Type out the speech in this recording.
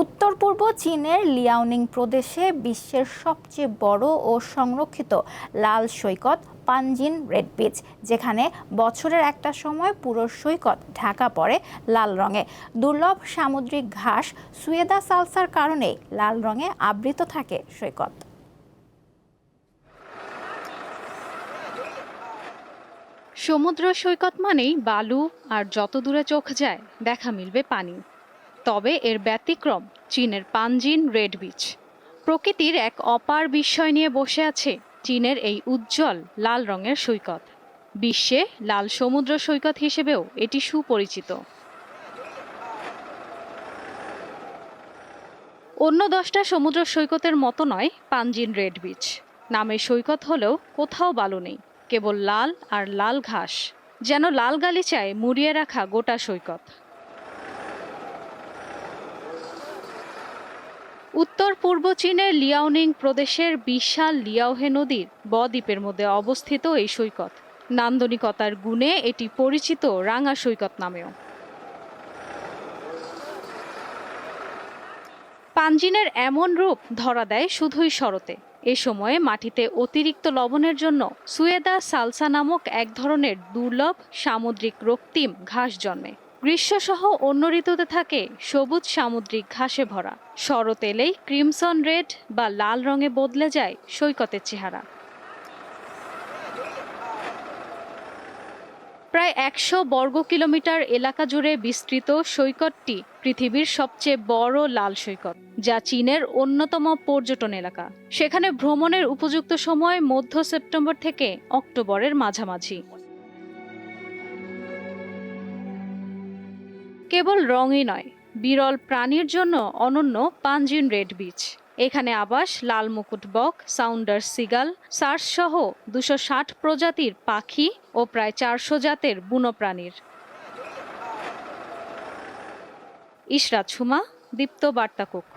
উত্তর পূর্ব চীনের লিয়াওনিং প্রদেশে বিশ্বের সবচেয়ে বড় ও সংরক্ষিত লাল সৈকত পানজিন রেড বিচ, যেখানে বছরের একটা সময় পুরো সৈকত ঢাকা পড়ে লাল রঙে। দুর্লভ সামুদ্রিক ঘাস সুয়েদা সালসার কারণেই লাল রঙে আবৃত থাকে সৈকত। সমুদ্র সৈকত মানেই বালু, আর যত দূরে চোখ যায়, দেখা মিলবে পানি। তবে এর ব্যতিক্রম চীনের পানজিন রেড বিচ। প্রকৃতির এক অপার বিস্ময় নিয়ে বসে আছে চীনের এই উজ্জ্বল লাল রঙের সৈকত। বিশ্বে লাল সমুদ্র সৈকত হিসেবেও এটি সুপরিচিত। অন্য দশটা সমুদ্র সৈকতের মতো নয় পানজিন রেড বিচ। নামে সৈকত হলেও কোথাও বালু নেই, কেবল লাল আর লাল ঘাস, যেন লাল গালিচায় মুড়িয়ে রাখা গোটা সৈকত। উত্তর পূর্ব চীনের লিয়াওনিং প্রদেশের বিশাল লিয়াওহে নদীর বদ্বীপের মধ্যে অবস্থিত এই সৈকত। নান্দনিকতার গুণে এটি পরিচিত রাঙা সৈকত নামেও। পাঞ্জিনের এমন রূপ ধরা দেয় শুধুই শরতে। এ সময়ে মাটিতে অতিরিক্ত লবণের জন্য সুয়েদা সালসা নামক এক ধরনের দুর্লভ সামুদ্রিক রক্তিম ঘাস জন্মে। গ্রীষ্মসহ অন্য ঋতুতে থাকে সবুজ সামুদ্রিক ঘাসে ভরা। শরৎ এলেই ক্রিমসন রেড বা লাল রঙে বদলে যায় সৈকতের চেহারা। প্রায় একশো বর্গ কিলোমিটার এলাকা জুড়ে বিস্তৃত সৈকতটি পৃথিবীর সবচেয়ে বড় লাল সৈকত, যা চীনের অন্যতম পর্যটন এলাকা। সেখানে ভ্রমণের উপযুক্ত সময় মধ্য সেপ্টেম্বর থেকে অক্টোবরের মাঝামাঝি। কেবল রঙই নয়, বিরল প্রাণীর জন্য অনন্য পাঞ্জিন রেড বিচ এখানে আবাস, লাল মুকুট বক, সাউন্ডার সিগাল, সার্স সহ দুশো ষাট প্রজাতির পাখি ও প্রায় চারশো জাতের বুনো প্রাণীর ইশরাত সুমা, দীপ্ত বার্তা কক্ষ